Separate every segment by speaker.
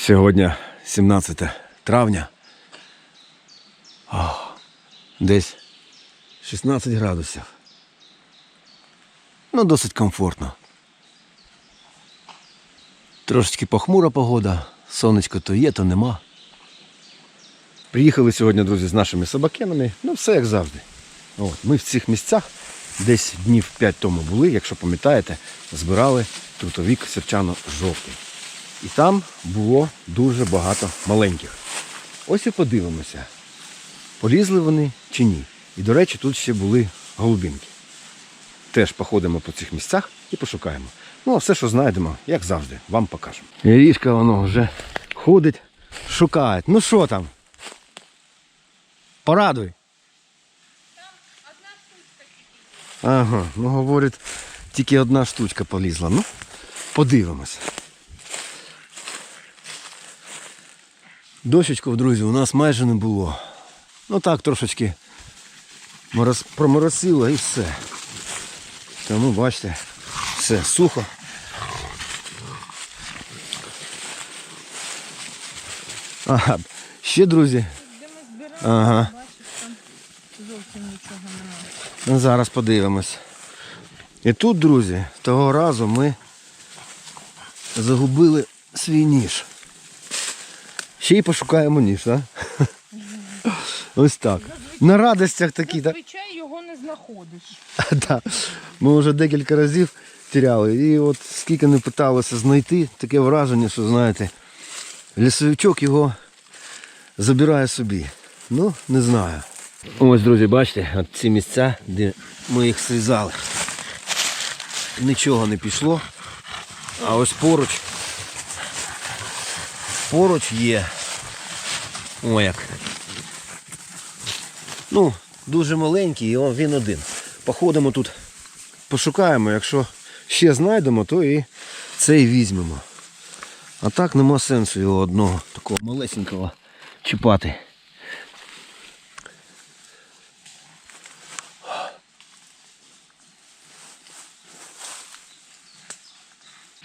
Speaker 1: Сьогодні 17 травня. О, десь 16 градусів. Ну, досить комфортно. Трошечки похмура погода, сонечко то є, то нема. Приїхали сьогодні, друзі, з нашими собакенами. Ну, все як завжди. От, ми в цих місцях десь днів 5 тому були, якщо пам'ятаєте, збирали трутовік сірчано-жовтий. І там було дуже багато маленьких. Ось і подивимося, полізли вони чи ні. І, до речі, тут ще були голубінки. Теж походимо по цих місцях і пошукаємо. Ну, а все, що знайдемо, як завжди, вам покажемо. Ріжка воно вже ходить, шукає. Ну що там? Порадуй. Ага, ну говорить, тільки одна штучка полізла. Ну, подивимося. Дощечку, друзі, у нас майже не було. Ну так, трошечки мороз... проморосило і все. Тому бачите, все сухо. Ага, ще, друзі.
Speaker 2: Де ми збирали,
Speaker 1: Ага.
Speaker 2: бачиш, там зовсім нічого немає.
Speaker 1: Зараз подивимось. І тут, друзі, того разу ми загубили свій ніж. Ще й пошукаємо ніж, так? Ось так. На радостях такі, так?
Speaker 2: Зазвичай його не знаходиш.
Speaker 1: Так. Ми вже декілька разів тіряли. І от скільки не питалося знайти, таке враження, що, знаєте, лісовичок його забирає собі. Ну, не знаю. Ось, друзі, бачите, от ці місця, де ми їх срізали. Нічого не пішло. А ось поруч. Поруч є. О як. Ну, дуже маленький, і він один. Походимо тут, пошукаємо, якщо ще знайдемо, то і цей візьмемо. А так нема сенсу його одного такого малесенького чіпати.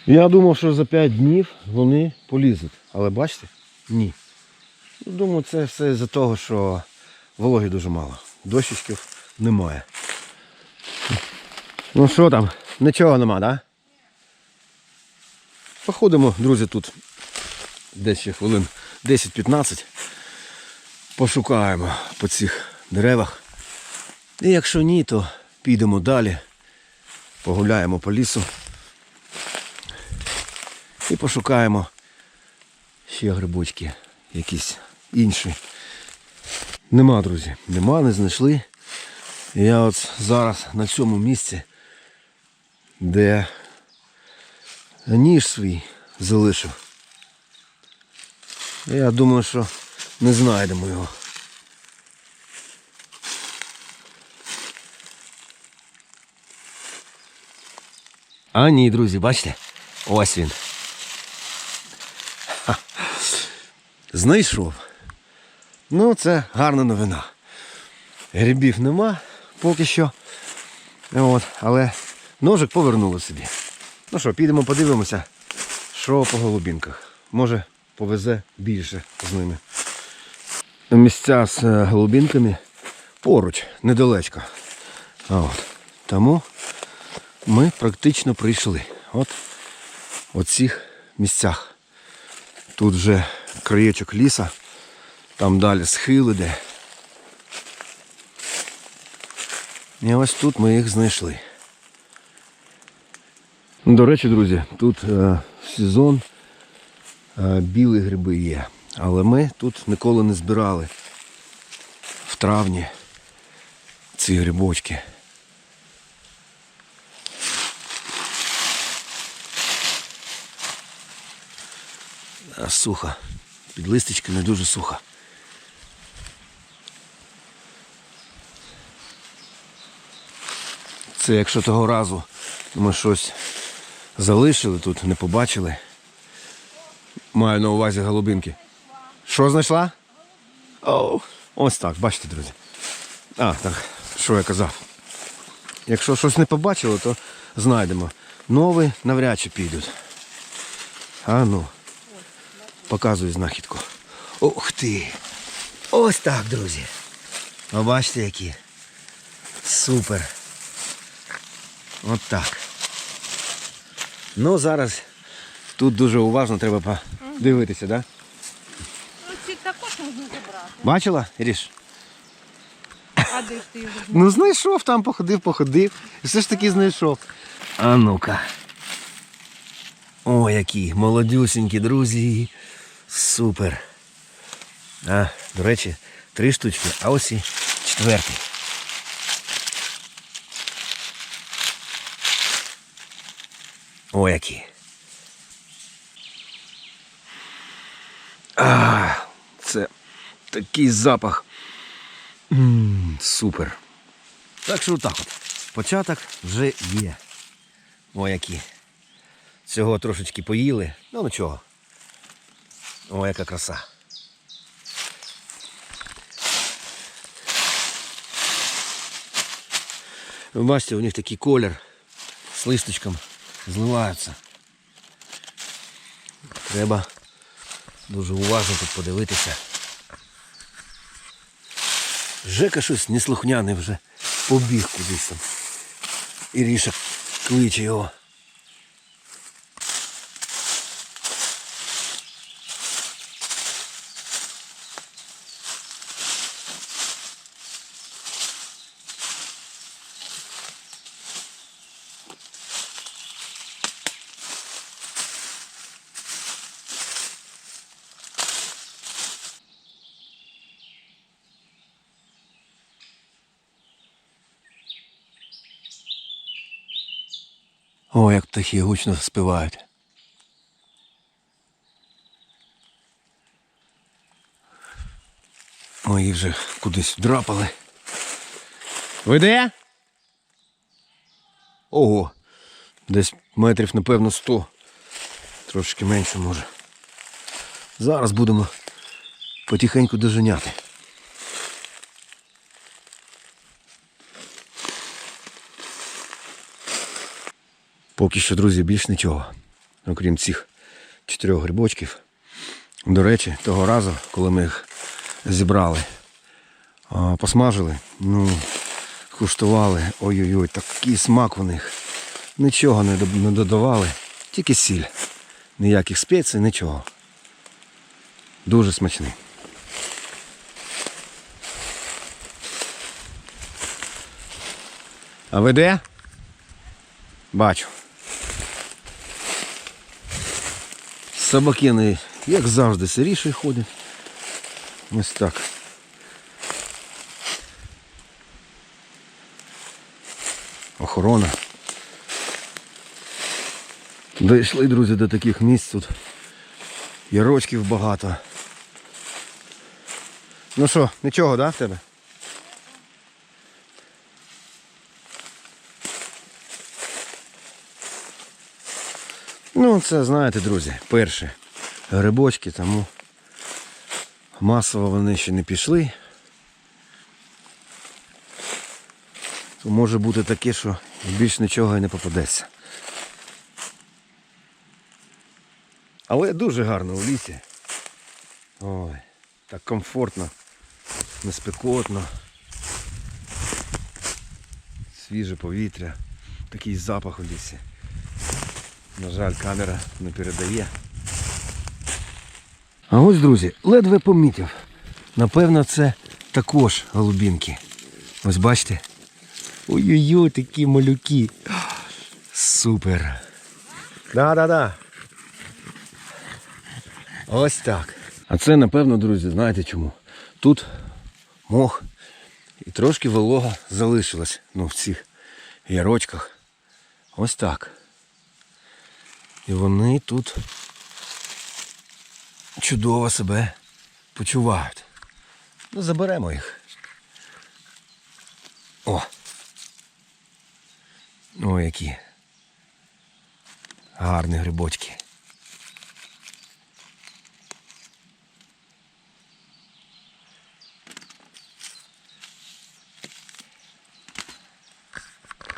Speaker 1: Я думав, що за 5 днів вони полізуть. Але бачите? Ні. Думаю, це все з-за того, що вологи дуже мало. Дощечків немає. Ну що там? Нічого нема, так? Да? Походимо, друзі, тут десь ще хвилин 10-15. Пошукаємо по цих деревах. І якщо ні, то підемо далі. Погуляємо по лісу. І пошукаємо ще грибочки якісь інші. Нема, друзі, нема, не знайшли. Я от зараз на цьому місці, де ніж свій залишив. Я думаю, що не знайдемо його. А ні, друзі, бачите? Ось він. Знайшов. Ну, це гарна новина. Грибів нема поки що. От, але ножик повернули собі. Ну що, підемо подивимося, що по голубінках. Може повезе більше з ними. Місця з е, голубінками поруч, недалечко. А От. Тому ми практично прийшли. От у цих місцях. Тут вже краєчок ліса, там далі схил іде. І ось тут ми їх знайшли. До речі, друзі, тут е, сезон е, білі гриби є, але ми тут ніколи не збирали в травні ці грибочки. А, Сухо. Під листочками дуже сухо. Це якщо того разу ми щось залишили тут, не побачили. Маю на увазі голубинки. Що знайшла? О, ось так, бачите, друзі. А, так, що я казав. Якщо щось не побачили, то знайдемо. Нові навряд чи підуть. А ну. Показую знахідку. Ух ти! Ось так, друзі. Ви бачите, які. Супер. От так. Ну, зараз тут дуже уважно треба подивитися, так? Да?
Speaker 2: Ну ці також можна забрати.
Speaker 1: Бачила, Ріш?
Speaker 2: А де ж ти його?
Speaker 1: Ну знайшов там, походив, походив. І все ж таки знайшов. А ну-ка. О, які молодюсінькі, друзі. Супер. А, до речі, три штучки, а ось і четвертий. О, які. А, це такий запах. М, супер. Так що так от. Початок вже є. О, які. Цього трошечки поїли. Ну нічого. О, яка краса. Бачите, у них такий колір з листочком зливаються. Треба дуже уважно тут подивитися. Жека щось неслухняний вже побіг кудись там. Іріша кличе його. Як птахи гучно співають. Мої вже кудись драпали. Ви де? Ого. Десь метрів, напевно, сто. Трошки менше може. Зараз будемо потихеньку доженяти. Поки що, друзі, більш нічого. Окрім цих чотирьох грибочків. До речі, того разу, коли ми їх зібрали, посмажили, ну, куштували, ой-ой-ой, такий смак у них. Нічого не додавали, тільки сіль. Ніяких спецій, нічого. Дуже смачний. А ви де? Бачу. Собакини, як завжди, сиріші ходять. Ось так. Охорона. Дійшли, друзі, до таких місць тут. Ярочків багато. Ну що, нічого, да, в тебе? Ну, це, знаєте, друзі, перші грибочки, тому масово вони ще не пішли. То може бути таке, що більш нічого і не попадеться. Але дуже гарно у лісі. Ой, так комфортно, неспекотно. Свіже повітря, такий запах у лісі. На жаль, камера не передає. А ось, друзі, ледве помітив. Напевно, це також голубінки. Ось бачите? Ой-ой-ой, такі малюки. Супер. Да-да-да. Ось так. А це, напевно, друзі, знаєте чому? Тут мох і трошки волога залишилась ну, в цих ярочках. Ось так. І вони тут чудово себе почувають. Ну, заберемо їх. О! О, які гарні грибочки.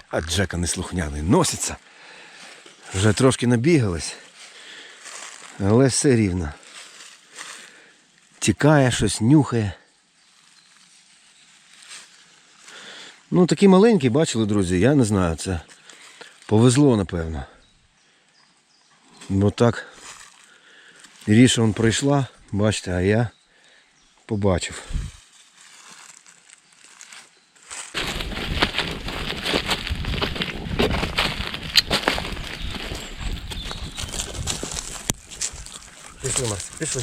Speaker 1: А Джека неслухняний носиться. Вже трошки набігались. Але все рівно. тікає, щось нюхає. Ну, такі маленькі, бачили, друзі, я не знаю, це повезло, напевно. Бо так Ріша он пройшла, бачите, а я побачив. Пішли, Марс, пішли.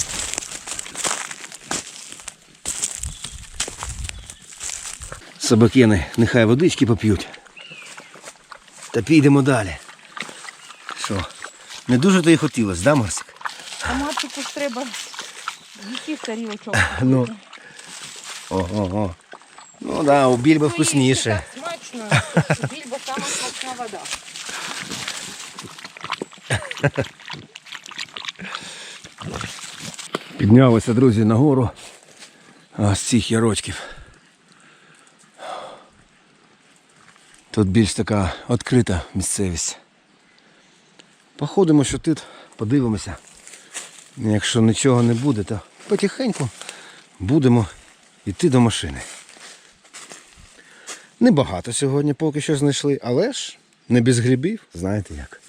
Speaker 1: Собакени, нехай водички поп'ють. Та підемо далі. Що? Не дуже то і хотілося, да, Марсик?
Speaker 2: А Марчику ж треба яких тарілочок.
Speaker 1: Ну. Ого-го. Ну так, да, у більби вкусніше.
Speaker 2: Більбо сама смачна вода.
Speaker 1: Піднялися, друзі, нагору з цих ярочків. Тут більш така відкрита місцевість. Походимо, що тут, подивимося. Якщо нічого не буде, то потихеньку будемо йти до машини. Небагато сьогодні поки що знайшли, але ж не без грибів, знаєте як.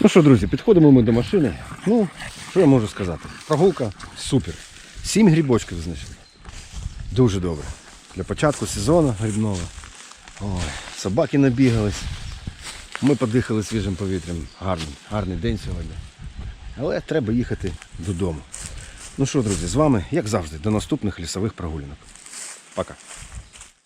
Speaker 1: Ну що, друзі, підходимо ми до машини. Ну, що я можу сказати? Прогулка супер. Сім грибочків знайшли. Дуже добре. Для початку сезону грибного. Ой, собаки набігались. Ми подихали свіжим повітрям. Гарний, гарний день сьогодні. Але треба їхати додому. Ну що, друзі, з вами, як завжди, до наступних лісових прогулянок. Пока.